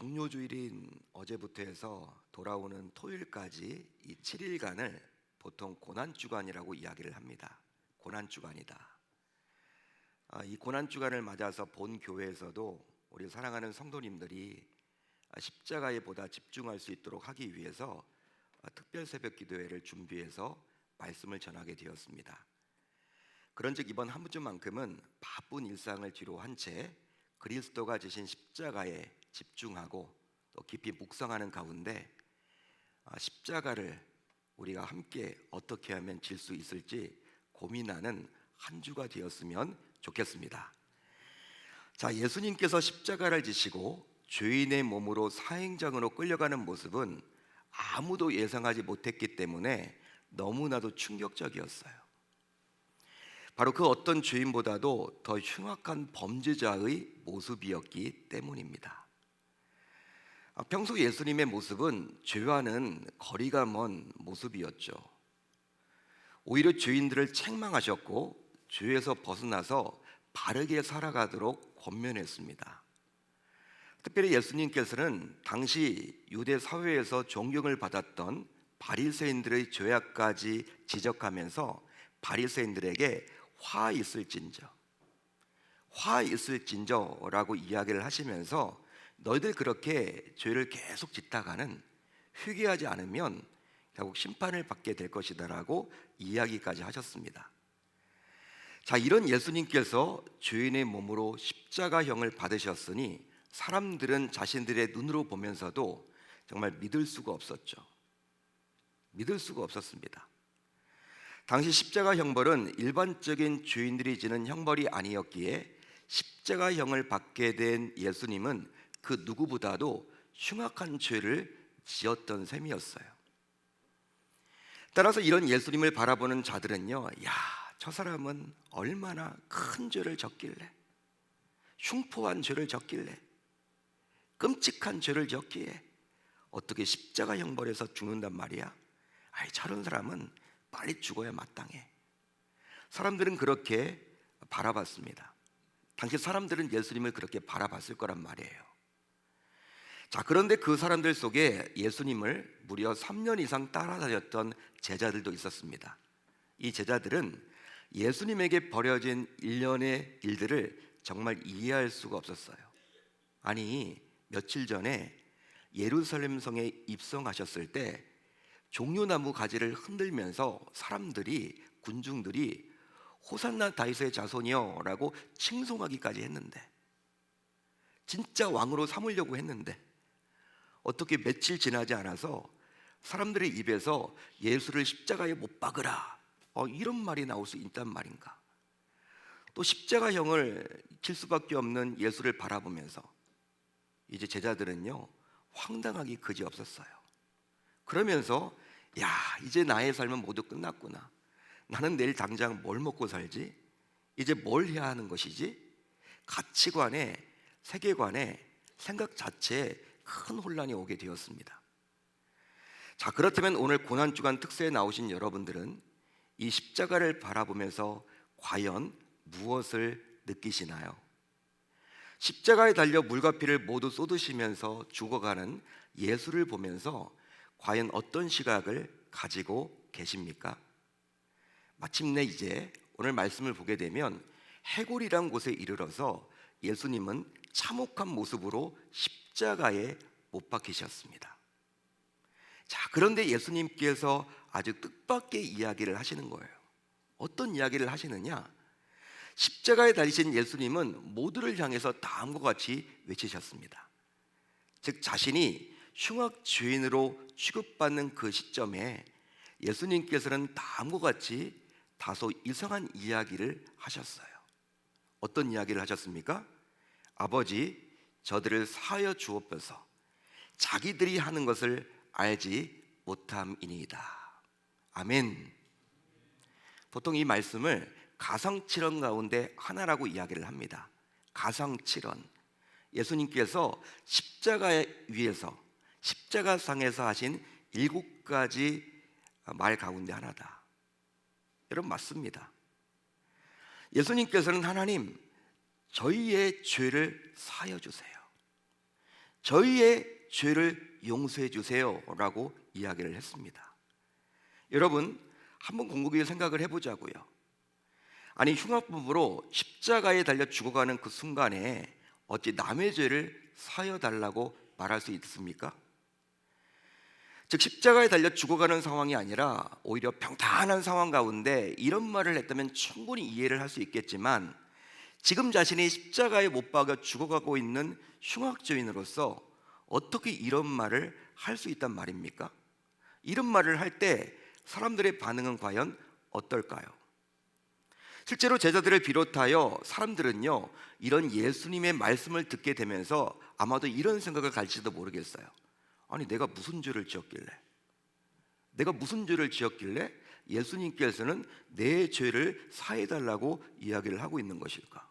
종료주일인 어제부터 해서 돌아오는 토요일까지 이 7일간을 보통 고난 주간이라고 이야기를 합니다. 고난 주간이다. 아, 이 고난 주간을 맞아서 본 교회에서도 우리 사랑하는 성도님들이 아, 십자가에 보다 집중할 수 있도록 하기 위해서 아, 특별 새벽 기도회를 준비해서 말씀을 전하게 되었습니다. 그런즉 이번 한 주만큼은 바쁜 일상을 뒤로 한 채 그리스도가 지신 십자가에 집중하고 또 깊이 묵상하는 가운데 아, 십자가를 우리가 함께 어떻게 하면 질 수 있을지 고민하는 한 주가 되었으면 좋겠습니다. 자, 예수님께서 십자가를 지시고 죄인의 몸으로 사행장으로 끌려가는 모습은 아무도 예상하지 못했기 때문에 너무나도 충격적이었어요. 바로 그 어떤 죄인보다도 더 흉악한 범죄자의 모습이었기 때문입니다. 아, 평소 예수님의 모습은 죄와는 거리가 먼 모습이었죠. 오히려 죄인들을 책망하셨고 죄에서 벗어나서 바르게 살아가도록 권면했습니다. 특별히 예수님께서는 당시 유대 사회에서 존경을 받았던 바리새인들의 죄악까지 지적하면서 바리새인들에게 화 있을진저 화 있을진저라고 이야기를 하시면서 너희들 그렇게 죄를 계속 짓다가는 회개하지 않으면 결국 심판을 받게 될 것이다라고 이야기까지 하셨습니다. 자, 이런 예수님께서 죄인의 몸으로 십자가형을 받으셨으니 사람들은 자신들의 눈으로 보면서도 정말 믿을 수가 없었죠. 믿을 수가 없었습니다. 당시 십자가 형벌은 일반적인 죄인들이 지는 형벌이 아니었기에 십자가 형을 받게 된 예수님은 그 누구보다도 흉악한 죄를 지었던 셈이었어요. 따라서 이런 예수님을 바라보는 자들은요, 야, 저 사람은 얼마나 큰 죄를 졌길래, 흉포한 죄를 졌길래, 끔찍한 죄를 졌기에 어떻게 십자가 형벌에서 죽는단 말이야? 아이, 저런 사람은 빨리 죽어야 마땅해. 사람들은 그렇게 바라봤습니다. 당시 사람들은 예수님을 그렇게 바라봤을 거란 말이에요. 자, 그런데 그 사람들 속에 예수님을 무려 3년 이상 따라다녔던 제자들도 있었습니다. 이 제자들은 예수님에게 벌여진 일련의 일들을 정말 이해할 수가 없었어요. 아니, 며칠 전에 예루살렘 성에 입성하셨을 때 종려나무 가지를 흔들면서 사람들이 군중들이 호산나 다윗의 자손이여라고 칭송하기까지 했는데 진짜 왕으로 삼으려고 했는데 어떻게 며칠 지나지 않아서 사람들의 입에서 예수를 십자가에 못 박으라 어, 이런 말이 나올 수 있단 말인가? 또 십자가형을 칠 수밖에 없는 예수를 바라보면서 이제 제자들은요 황당하기 그지 없었어요. 그러면서 야 이제 나의 삶은 모두 끝났구나. 나는 내일 당장 뭘 먹고 살지? 이제 뭘 해야 하는 것이지? 가치관에 세계관에 생각 자체에 큰 혼란이 오게 되었습니다. 자, 그렇다면 오늘 고난 주간 특세에 나오신 여러분들은 이 십자가를 바라보면서 과연 무엇을 느끼시나요? 십자가에 달려 물과 피를 모두 쏟으시면서 죽어가는 예수를 보면서 과연 어떤 시각을 가지고 계십니까? 마침내 이제 오늘 말씀을 보게 되면 해골이란 곳에 이르러서 예수님은 참혹한 모습으로 십자가에 못 박히셨습니다. 자, 그런데 예수님께서 아주 뜻밖의 이야기를 하시는 거예요. 어떤 이야기를 하시느냐? 십자가에 달리신 예수님은 모두를 향해서 다음과 같이 외치셨습니다. 즉 자신이 흉악 죄인으로 취급받는 그 시점에 예수님께서는 다음과 같이 다소 이상한 이야기를 하셨어요. 어떤 이야기를 하셨습니까? 아버지, 저들을 사하여 주옵소서. 자기들이 하는 것을 알지 못함이니이다. 아멘. 보통 이 말씀을 가상칠언 가운데 하나라고 이야기를 합니다. 가상칠언. 예수님께서 십자가 위에서 십자가 상에서 하신 일곱 가지 말 가운데 하나다. 여러분 맞습니다. 예수님께서는 하나님 저희의 죄를 사여 주세요. 저희의 죄를 용서해 주세요라고 이야기를 했습니다. 여러분 한번 공국에 생각을 해보자고요. 아니 흉악부부로 십자가에 달려 죽어가는 그 순간에 어찌 남의 죄를 사여 달라고 말할 수 있습니까? 즉 십자가에 달려 죽어가는 상황이 아니라 오히려 평탄한 상황 가운데 이런 말을 했다면 충분히 이해를 할 수 있겠지만 지금 자신이 십자가에 못 박여 죽어가고 있는 흉악죄인으로서 어떻게 이런 말을 할 수 있단 말입니까? 이런 말을 할 때 사람들의 반응은 과연 어떨까요? 실제로 제자들을 비롯하여 사람들은요 이런 예수님의 말씀을 듣게 되면서 아마도 이런 생각을 갈지도 모르겠어요. 아니 내가 무슨 죄를 지었길래 내가 무슨 죄를 지었길래 예수님께서는 내 죄를 사해 달라고 이야기를 하고 있는 것일까?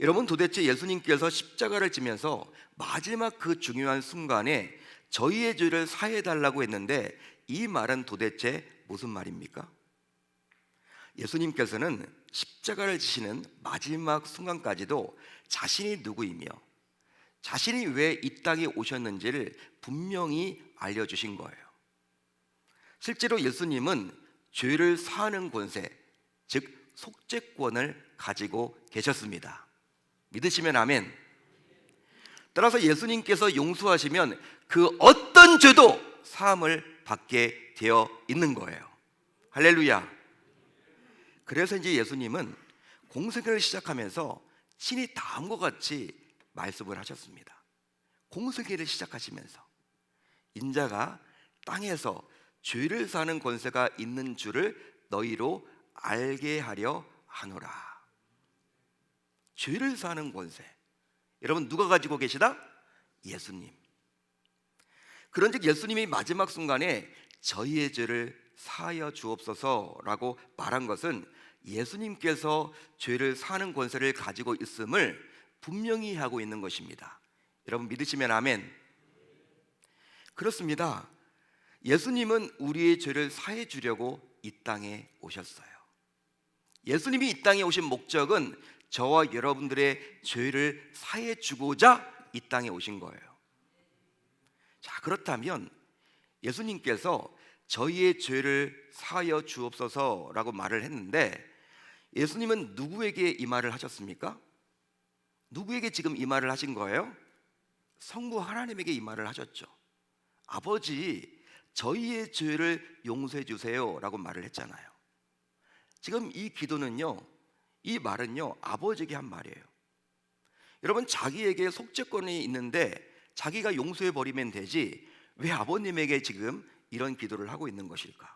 여러분 도대체 예수님께서 십자가를 지면서 마지막 그 중요한 순간에 저희의 죄를 사해 달라고 했는데 이 말은 도대체 무슨 말입니까? 예수님께서는 십자가를 지시는 마지막 순간까지도 자신이 누구이며 자신이 왜 이 땅에 오셨는지를 분명히 알려주신 거예요. 실제로 예수님은 죄를 사하는 권세, 즉 속죄권을 가지고 계셨습니다. 믿으시면 아멘. 따라서 예수님께서 용서하시면 그 어떤 죄도 사함을 받게 되어 있는 거예요. 할렐루야. 그래서 이제 예수님은 공생애를 시작하면서 친히 다음과 같이 말씀을 하셨습니다. 공생애를 시작하시면서 인자가 땅에서 죄를 사는 권세가 있는 줄을 너희로 알게 하려 하노라. 죄를 사는 권세. 여러분 누가 가지고 계시다? 예수님. 그런즉 예수님이 마지막 순간에 저희의 죄를 사하여 주옵소서라고 말한 것은 예수님께서 죄를 사는 권세를 가지고 있음을 분명히 하고 있는 것입니다. 여러분 믿으시면 아멘. 그렇습니다. 예수님은 우리의 죄를 사해 주려고 이 땅에 오셨어요. 예수님이 이 땅에 오신 목적은 저와 여러분들의 죄를 사해 주고자 이 땅에 오신 거예요. 자, 그렇다면 예수님께서 저희의 죄를 사하여 주옵소서라고 말을 했는데 예수님은 누구에게 이 말을 하셨습니까? 누구에게 지금 이 말을 하신 거예요? 성부 하나님에게 이 말을 하셨죠. 아버지, 저희의 죄를 용서해 주세요라고 말을 했잖아요. 지금 이 기도는요, 이 말은요, 아버지에게 한 말이에요. 여러분, 자기에게 속죄권이 있는데 자기가 용서해 버리면 되지, 왜 아버님에게 지금 이런 기도를 하고 있는 것일까?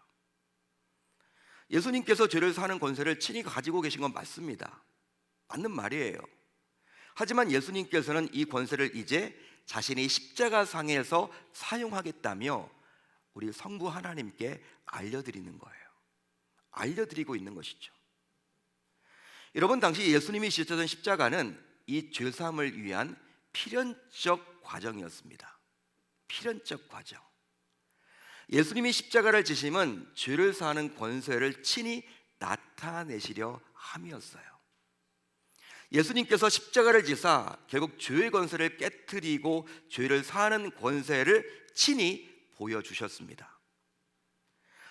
예수님께서 죄를 사는 권세를 친히 가지고 계신 건 맞습니다. 맞는 말이에요. 하지만 예수님께서는 이 권세를 이제 자신이 십자가 상에서 사용하겠다며 우리 성부 하나님께 알려드리는 거예요. 알려드리고 있는 것이죠. 여러분 당시 예수님이 지셨던 십자가는 이 죄사함을 위한 필연적 과정이었습니다. 필연적 과정. 예수님이 십자가를 지심은 죄를 사하는 권세를 친히 나타내시려 함이었어요. 예수님께서 십자가를 지사 결국 죄의 권세를 깨뜨리고 죄를 사하는 권세를 친히 보여주셨습니다.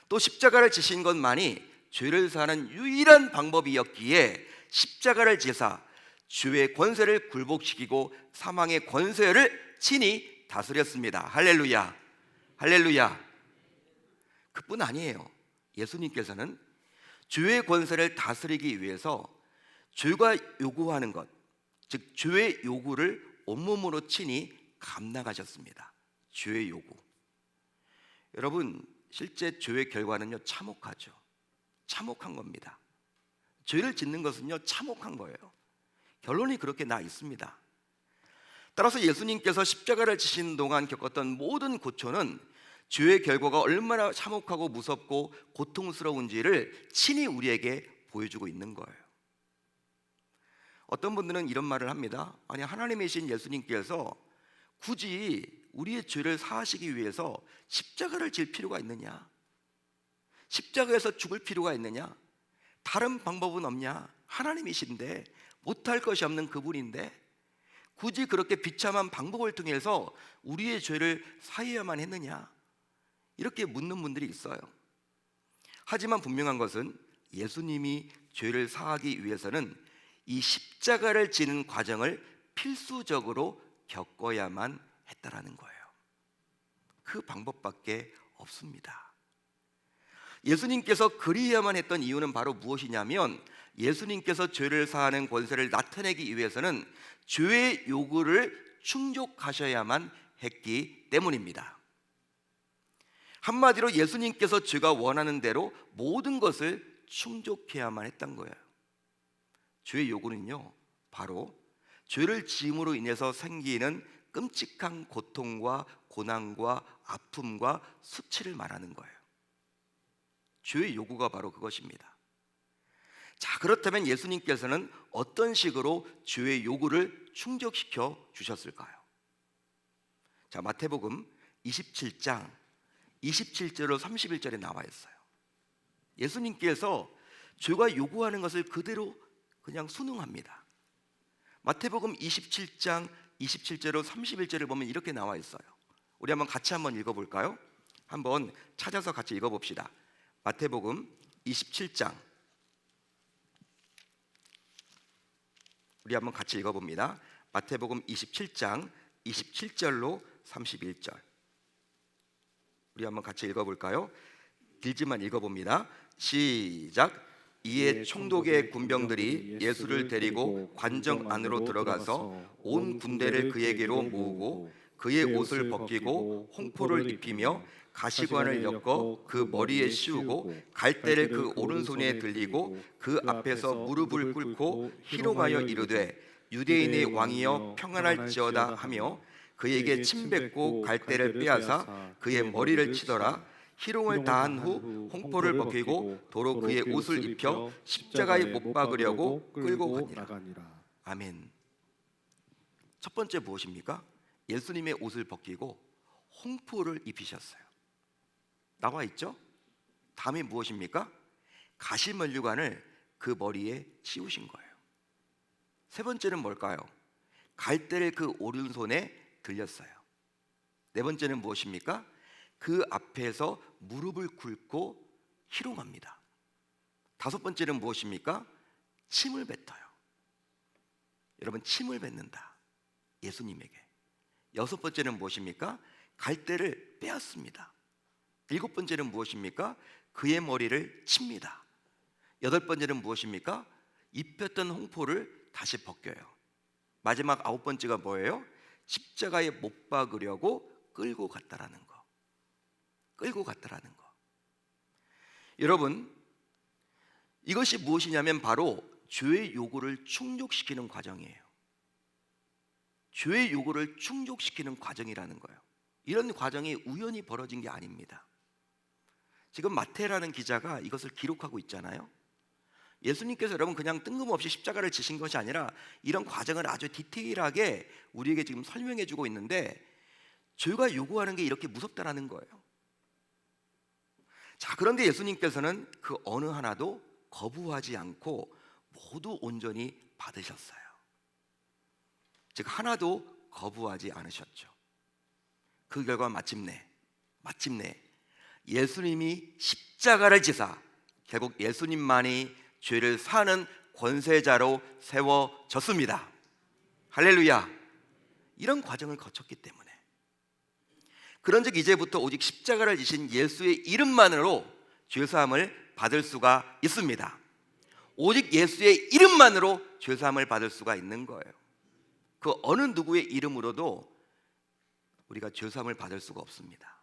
또 십자가를 지신 것만이 죄를 사는 유일한 방법이었기에 십자가를 지사 죄의 권세를 굴복시키고 사망의 권세를 친히 다스렸습니다. 할렐루야. 할렐루야. 그뿐 아니에요. 예수님께서는 죄의 권세를 다스리기 위해서 죄가 요구하는 것, 즉 죄의 요구를 온몸으로 친히 감당하셨습니다. 죄의 요구. 여러분, 실제 죄의 결과는요 참혹하죠. 참혹한 겁니다. 죄를 짓는 것은요 참혹한 거예요. 결론이 그렇게 나 있습니다. 따라서 예수님께서 십자가를 지신 동안 겪었던 모든 고초는 죄의 결과가 얼마나 참혹하고 무섭고 고통스러운지를 친히 우리에게 보여주고 있는 거예요. 어떤 분들은 이런 말을 합니다. 아니 하나님이신 예수님께서 굳이 우리의 죄를 사하시기 위해서 십자가를 질 필요가 있느냐? 십자가에서 죽을 필요가 있느냐? 다른 방법은 없냐? 하나님이신데 못할 것이 없는 그분인데 굳이 그렇게 비참한 방법을 통해서 우리의 죄를 사해야만 했느냐? 이렇게 묻는 분들이 있어요. 하지만 분명한 것은 예수님이 죄를 사하기 위해서는 이 십자가를 지는 과정을 필수적으로 겪어야만 했다라는 거예요. 그 방법밖에 없습니다. 예수님께서 그리해야만 했던 이유는 바로 무엇이냐면 예수님께서 죄를 사하는 권세를 나타내기 위해서는 죄의 요구를 충족하셔야만 했기 때문입니다. 한마디로 예수님께서 죄가 원하는 대로 모든 것을 충족해야만 했던 거예요. 죄의 요구는요, 바로 죄를 지음으로 인해서 생기는 끔찍한 고통과 고난과 아픔과 수치를 말하는 거예요. 죄의 요구가 바로 그것입니다. 자, 그렇다면 예수님께서는 어떤 식으로 죄의 요구를 충족시켜 주셨을까요? 자, 마태복음 27장 27절로 31절에 나와 있어요. 예수님께서 죄가 요구하는 것을 그대로 그냥 순응합니다. 마태복음 27장 27절로 31절을 보면 이렇게 나와 있어요. 우리 한번 같이 한번 읽어 볼까요? 한번 찾아서 같이 읽어 봅시다. 마태복음 27장 우리 한번 같이 읽어 봅니다. 마태복음 27장 27절로 31절. 우리 한번 같이 읽어 볼까요? 길지만 읽어 봅니다. 시작. 이에 총독의 군병들이 예수를 데리고 관정 안으로 들어가서 온 군대를 그에게로 모으고 그의 옷을 벗기고 홍포를 입히며 가시관을 엮어 그 머리에 씌우고 갈대를 그 오른손에 들리고 그 앞에서 무릎을 꿇고 희롱하여 이르되 유대인의 왕이여 평안할지어다 하며 그에게 침 뱉고 갈대를 빼앗아 그의 머리를 치더라. 희롱을 다한 후 홍포를 벗기고 도로 그의 옷을 입혀 십자가에 못 박으려고 끌고 가니라. 아멘. 첫 번째 무엇입니까? 예수님의 옷을 벗기고 홍포를 입히셨어요 나와 있죠? 다음이 무엇입니까? 가시면류관을 그 머리에 씌우신 거예요 세 번째는 뭘까요? 갈대를 그 오른손에 들렸어요 네 번째는 무엇입니까? 그 앞에서 무릎을 꿇고 희롱합니다. 다섯 번째는 무엇입니까? 침을 뱉어요. 여러분 침을 뱉는다. 예수님에게. 여섯 번째는 무엇입니까? 갈대를 빼앗습니다. 일곱 번째는 무엇입니까? 그의 머리를 칩니다. 여덟 번째는 무엇입니까? 입혔던 홍포를 다시 벗겨요. 마지막 아홉 번째가 뭐예요? 십자가에 못 박으려고 끌고 갔다라는 거. 끌고 갔다라는 거. 여러분, 이것이 무엇이냐면 바로 죄의 요구를 충족시키는 과정이에요. 죄의 요구를 충족시키는 과정이라는 거예요. 이런 과정이 우연히 벌어진 게 아닙니다. 지금 마태라는 기자가 이것을 기록하고 있잖아요. 예수님께서 여러분 그냥 뜬금없이 십자가를 지신 것이 아니라 이런 과정을 아주 디테일하게 우리에게 지금 설명해 주고 있는데 죄가 요구하는 게 이렇게 무섭다라는 거예요. 자, 그런데 예수님께서는 그 어느 하나도 거부하지 않고 모두 온전히 받으셨어요. 즉 하나도 거부하지 않으셨죠. 그 결과 마침내 마침내 예수님이 십자가를 지사 결국 예수님만이 죄를 사는 권세자로 세워졌습니다. 할렐루야. 이런 과정을 거쳤기 때문에 그런즉 이제부터 오직 십자가를 지신 예수의 이름만으로 죄 사함을 받을 수가 있습니다. 오직 예수의 이름만으로 죄 사함을 받을 수가 있는 거예요. 그 어느 누구의 이름으로도 우리가 죄 사함을 받을 수가 없습니다.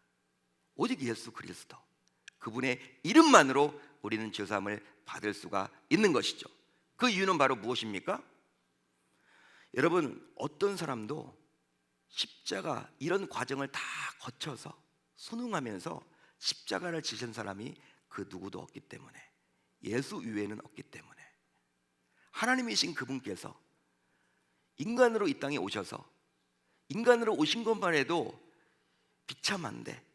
오직 예수 그리스도 그분의 이름만으로 우리는 죄사함을 받을 수가 있는 것이죠. 그 이유는 바로 무엇입니까? 여러분 어떤 사람도 십자가 이런 과정을 다 거쳐서 순응하면서 십자가를 지신 사람이 그 누구도 없기 때문에 예수 위에는 없기 때문에 하나님이신 그분께서 인간으로 이 땅에 오셔서 인간으로 오신 것만 해도 비참한데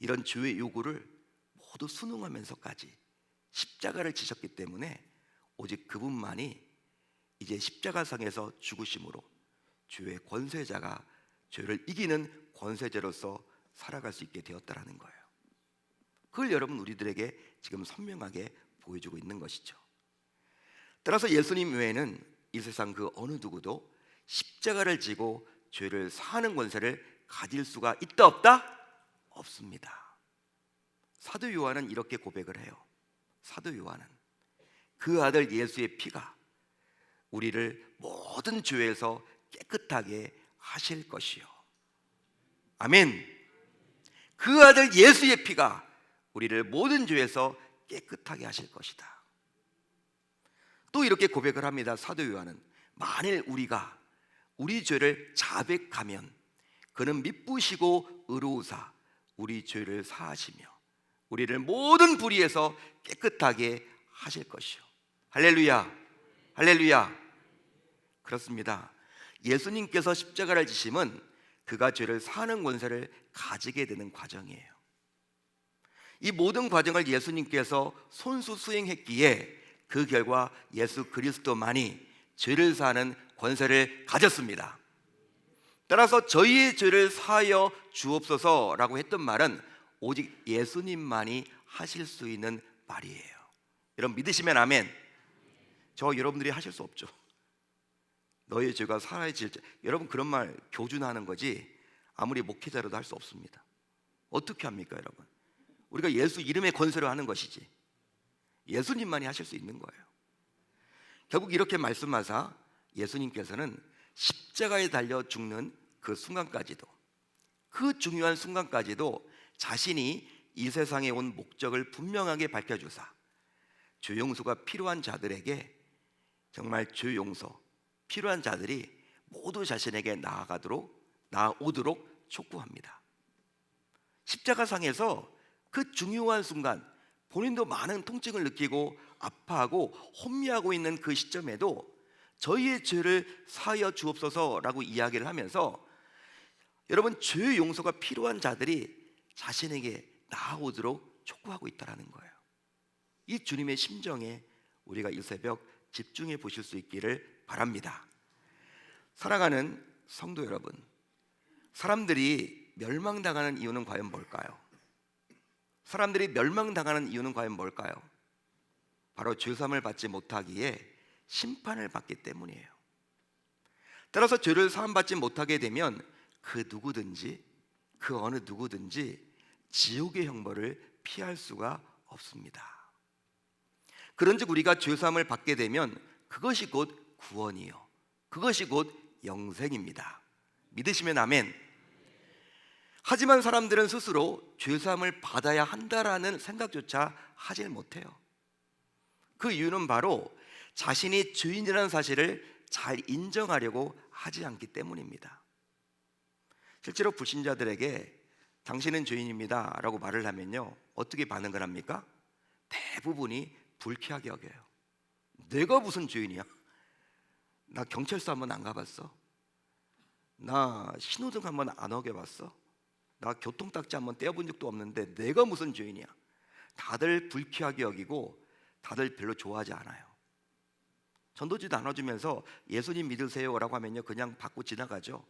이런 주의 요구를 모두 순응하면서까지 십자가를 지셨기 때문에 오직 그분만이 이제 십자가상에서 죽으심으로 죄의 권세자가 죄를 이기는 권세자로서 살아갈 수 있게 되었다라는 거예요. 그걸 여러분 우리들에게 지금 선명하게 보여주고 있는 것이죠. 따라서 예수님 외에는 이 세상 그 어느 누구도 십자가를 지고 죄를 사하는 권세를 가질 수가 있다 없다? 없습니다. 사도 요한은 이렇게 고백을 해요. 사도 요한은 그 아들 예수의 피가 우리를 모든 죄에서 깨끗하게 하실 것이요. 아멘. 그 아들 예수의 피가 우리를 모든 죄에서 깨끗하게 하실 것이다. 또 이렇게 고백을 합니다. 사도 요한은 만일 우리가 우리 죄를 자백하면 그는 미쁘시고 의로우사 우리 죄를 사하시며 우리를 모든 불의에서 깨끗하게 하실 것이요. 할렐루야. 할렐루야. 그렇습니다. 예수님께서 십자가를 지심은 그가 죄를 사는 권세를 가지게 되는 과정이에요. 이 모든 과정을 예수님께서 손수 수행했기에 그 결과 예수 그리스도만이 죄를 사는 권세를 가졌습니다. 따라서 저희의 죄를 사하여 주옵소서라고 했던 말은 오직 예수님만이 하실 수 있는 말이에요. 여러분 믿으시면 아멘. 저 여러분들이 하실 수 없죠. 너의 죄가 사라질 자. 여러분 그런 말 교준하는 거지 아무리 목회자로도 할 수 없습니다. 어떻게 합니까, 여러분? 우리가 예수 이름의 권세로 하는 것이지. 예수님만이 하실 수 있는 거예요. 결국 이렇게 말씀하사 예수님께서는 십자가에 달려 죽는 그 순간까지도 그 중요한 순간까지도 자신이 이 세상에 온 목적을 분명하게 밝혀주사 죄 용서가 필요한 자들에게 정말 죄 용서 필요한 자들이 모두 자신에게 나아가도록 나오도록 촉구합니다. 십자가상에서 그 중요한 순간 본인도 많은 통증을 느끼고 아파하고 혼미하고 있는 그 시점에도 저희의 죄를 사하여 주옵소서라고 이야기를 하면서 여러분 죄 용서가 필요한 자들이 자신에게 나아오도록 촉구하고 있다라는 거예요. 이 주님의 심정에 우리가 이 새벽 집중해 보실 수 있기를 바랍니다. 사랑하는 성도 여러분, 사람들이 멸망당하는 이유는 과연 뭘까요? 사람들이 멸망당하는 이유는 과연 뭘까요? 바로 죄삼을 받지 못하기에 심판을 받기 때문이에요. 따라서 죄를 사함받지 못하게 되면 그 누구든지 그 어느 누구든지 지옥의 형벌을 피할 수가 없습니다. 그런즉 우리가 죄 사함을 받게 되면 그것이 곧 구원이요. 그것이 곧 영생입니다. 믿으시면 아멘. 하지만 사람들은 스스로 죄 사함을 받아야 한다라는 생각조차 하질 못해요. 그 이유는 바로 자신이 죄인이라는 사실을 잘 인정하려고 하지 않기 때문입니다. 실제로 불신자들에게 당신은 죄인입니다 라고 말을 하면요 어떻게 반응을 합니까? 대부분이 불쾌하게 여겨요 내가 무슨 죄인이야? 나 경찰서 한번 안 가봤어? 나 신호등 한번 안 어겨봤어? 나 교통딱지 한번 떼어본 적도 없는데 내가 무슨 죄인이야? 다들 불쾌하게 여기고 다들 별로 좋아하지 않아요. 전도지 나눠주면서 예수님 믿으세요라고 하면요 그냥 받고 지나가죠.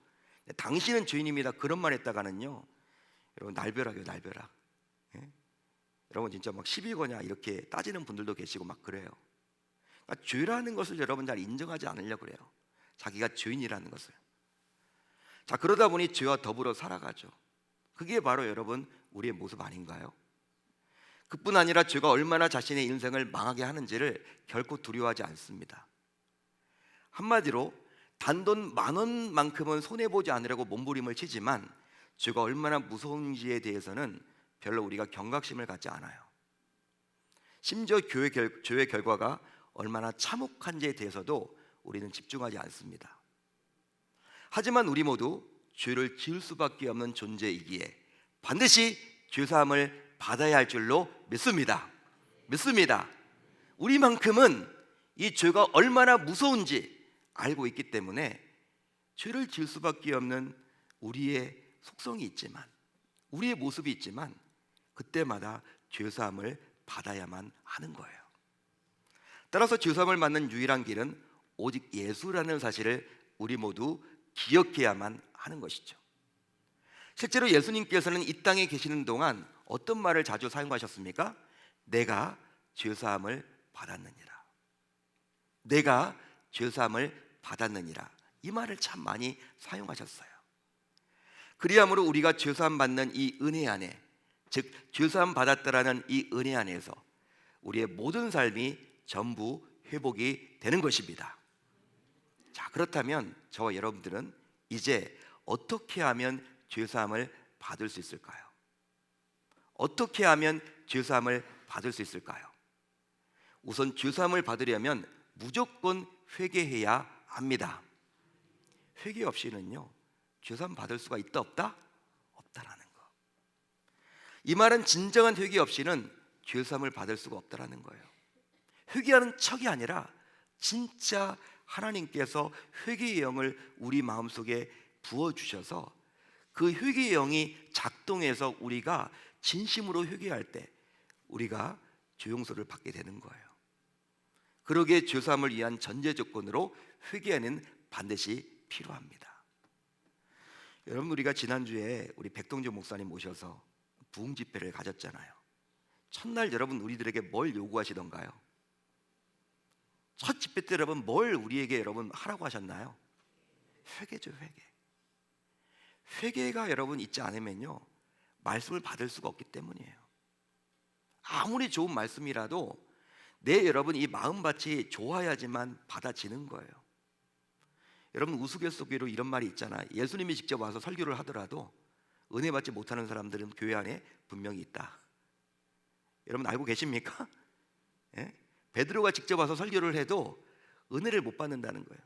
당신은 죄인입니다. 그런 말 했다가는요 여러분 날벼락이에요 날벼락. 예? 여러분 진짜 막 시비 거냐 이렇게 따지는 분들도 계시고 막 그래요. 그러니까 죄라는 것을 여러분 잘 인정하지 않으려고 그래요. 자기가 죄인이라는 것을. 자 그러다 보니 죄와 더불어 살아가죠. 그게 바로 여러분 우리의 모습 아닌가요? 그뿐 아니라 죄가 얼마나 자신의 인생을 망하게 하는지를 결코 두려워하지 않습니다. 한마디로 단돈 만 원만큼은 손해 보지 않으려고 몸부림을 치지만 죄가 얼마나 무서운지에 대해서는 별로 우리가 경각심을 갖지 않아요. 심지어 교회 결, 죄의 결과가 얼마나 참혹한지에 대해서도 우리는 집중하지 않습니다. 하지만 우리 모두 죄를 지을 수밖에 없는 존재이기에 반드시 죄 사함을 받아야 할 줄로 믿습니다. 믿습니다. 우리만큼은 이 죄가 얼마나 무서운지 알고 있기 때문에 죄를 지을 수밖에 없는 우리의 속성이 있지만 우리의 모습이 있지만 그때마다 죄 사함을 받아야만 하는 거예요. 따라서 죄 사함을 받는 유일한 길은 오직 예수라는 사실을 우리 모두 기억해야만 하는 것이죠. 실제로 예수님께서는 이 땅에 계시는 동안 어떤 말을 자주 사용하셨습니까? 내가 죄 사함을 받았느니라. 내가 죄 사함을 받았느니라. 이 말을 참 많이 사용하셨어요. 그리함으로 우리가 죄사함 받는 이 은혜 안에 즉 죄사함 받았다라는 이 은혜 안에서 우리의 모든 삶이 전부 회복이 되는 것입니다. 자, 그렇다면 저와 여러분들은 이제 어떻게 하면 죄사함을 받을 수 있을까요? 어떻게 하면 죄사함을 받을 수 있을까요? 우선 죄사함을 받으려면 무조건 회개해야 합니다. 회개 없이는요 죄사함 받을 수가 있다 없다 없다라는 거. 이 말은 진정한 회개 없이는 죄사함을 받을 수가 없다라는 거예요. 회개하는 척이 아니라 진짜 하나님께서 회개의 영을 우리 마음속에 부어 주셔서 그 회개의 영이 작동해서 우리가 진심으로 회개할 때 우리가 죄용서를 받게 되는 거예요. 그러기에 죄사함을 위한 전제 조건으로 회개는 반드시 필요합니다. 여러분 우리가 지난주에 우리 백동재 목사님 모셔서 부흥 집회를 가졌잖아요. 첫날 여러분 우리들에게 뭘 요구하시던가요? 첫 집회 때 여러분 뭘 우리에게 여러분 하라고 하셨나요? 회개죠 회개. 회개가 여러분 있지 않으면요 말씀을 받을 수가 없기 때문이에요. 아무리 좋은 말씀이라도 내 여러분 이 마음밭이 좋아야지만 받아지는 거예요. 여러분 우스갯소리로 이런 말이 있잖아. 예수님이 직접 와서 설교를 하더라도 은혜 받지 못하는 사람들은 교회 안에 분명히 있다. 여러분 알고 계십니까? 예? 베드로가 직접 와서 설교를 해도 은혜를 못 받는다는 거예요.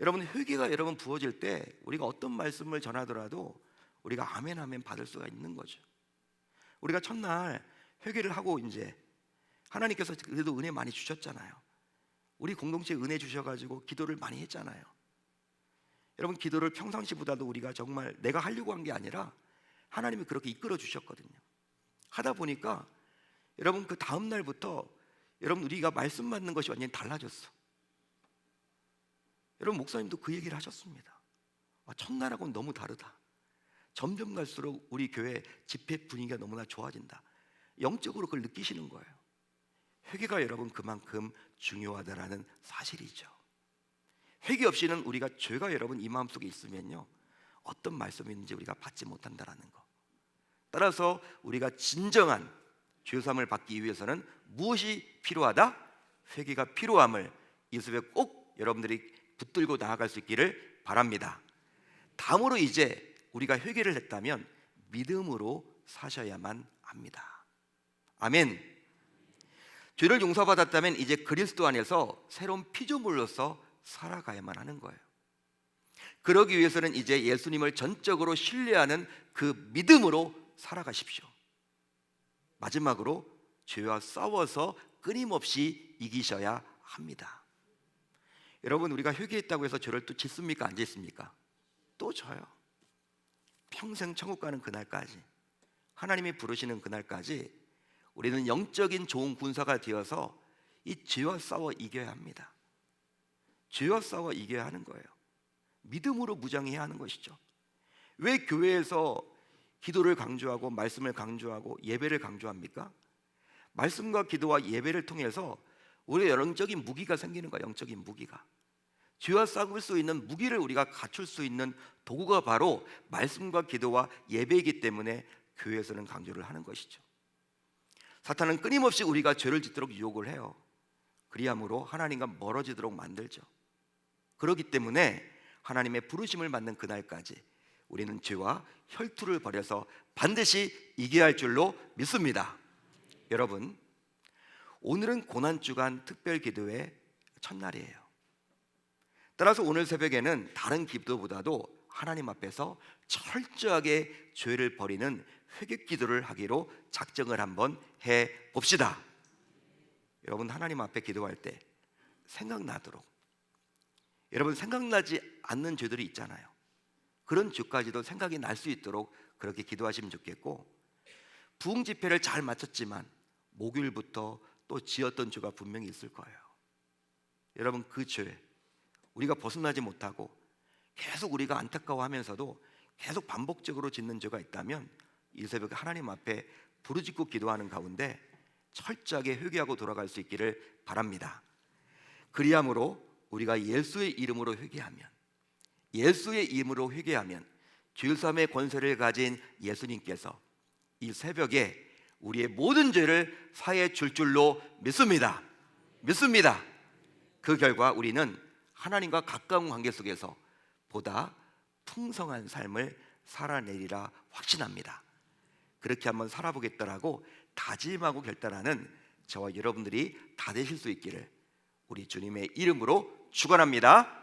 여러분 회개가 여러분 부어질 때 우리가 어떤 말씀을 전하더라도 우리가 아멘 아멘 받을 수가 있는 거죠. 우리가 첫날 회개를 하고 이제 하나님께서 그래도 은혜 많이 주셨잖아요. 우리 공동체에 은혜 주셔가지고 기도를 많이 했잖아요. 여러분 기도를 평상시보다도 우리가 정말 내가 하려고 한 게 아니라 하나님이 그렇게 이끌어 주셨거든요. 하다 보니까 여러분 그 다음 날부터 여러분 우리가 말씀 받는 것이 완전히 달라졌어. 여러분 목사님도 그 얘기를 하셨습니다. 아, 첫날하고는 너무 다르다. 점점 갈수록 우리 교회 집회 분위기가 너무나 좋아진다. 영적으로 그걸 느끼시는 거예요. 회개가 여러분 그만큼 중요하다라는 사실이죠. 회개 없이는 우리가 죄가 여러분 이 마음 속에 있으면요. 어떤 말씀이 있는지 우리가 받지 못한다라는 거. 따라서 우리가 진정한 죄사함을 받기 위해서는 무엇이 필요하다? 회개가 필요함을 이 습에 꼭 여러분들이 붙들고 나아갈 수 있기를 바랍니다. 다음으로 이제 우리가 회개를 했다면 믿음으로 사셔야만 합니다. 아멘. 죄를 용서받았다면 이제 그리스도 안에서 새로운 피조물로서 살아가야만 하는 거예요. 그러기 위해서는 이제 예수님을 전적으로 신뢰하는 그 믿음으로 살아가십시오. 마지막으로 죄와 싸워서 끊임없이 이기셔야 합니다. 여러분 우리가 회개했다고 해서 죄를 또 짓습니까? 안 짓습니까? 또 져요. 평생 천국 가는 그날까지 하나님이 부르시는 그날까지 우리는 영적인 좋은 군사가 되어서 이 죄와 싸워 이겨야 합니다. 죄와 싸워 이겨야 하는 거예요. 믿음으로 무장해야 하는 것이죠. 왜 교회에서 기도를 강조하고 말씀을 강조하고 예배를 강조합니까? 말씀과 기도와 예배를 통해서 우리의 영적인 무기가 생기는 거야. 영적인 무기가. 죄와 싸울 수 있는 무기를 우리가 갖출 수 있는 도구가 바로 말씀과 기도와 예배이기 때문에 교회에서는 강조를 하는 것이죠. 사탄은 끊임없이 우리가 죄를 짓도록 유혹을 해요. 그리함으로 하나님과 멀어지도록 만들죠. 그렇기 때문에 하나님의 부르심을 받는 그날까지 우리는 죄와 혈투를 벌여서 반드시 이겨야 할 줄로 믿습니다. 여러분, 오늘은 고난 주간 특별 기도의 첫날이에요. 따라서 오늘 새벽에는 다른 기도보다도 하나님 앞에서 철저하게 죄를 버리는 회개 기도를 하기로 작정을 한번 해 봅시다. 여러분 하나님 앞에 기도할 때 생각나도록 여러분 생각나지 않는 죄들이 있잖아요. 그런 죄까지도 생각이 날 수 있도록 그렇게 기도하시면 좋겠고 부흥 집회를 잘 마쳤지만 목요일부터 또 지었던 죄가 분명히 있을 거예요. 여러분 그 죄 우리가 벗어나지 못하고 계속 우리가 안타까워하면서도 계속 반복적으로 짓는 죄가 있다면 이 새벽에 하나님 앞에 부르짖고 기도하는 가운데 철저하게 회개하고 돌아갈 수 있기를 바랍니다. 그리함으로 우리가 예수의 이름으로 회개하면 예수의 이름으로 회개하면 죄삼의 권세를 가진 예수님께서 이 새벽에 우리의 모든 죄를 사해 줄 줄로 믿습니다. 믿습니다. 그 결과 우리는 하나님과 가까운 관계 속에서 보다 풍성한 삶을 살아내리라 확신합니다. 그렇게 한번 살아보겠다라고 다짐하고 결단하는 저와 여러분들이 다 되실 수 있기를 우리 주님의 이름으로 축원합니다.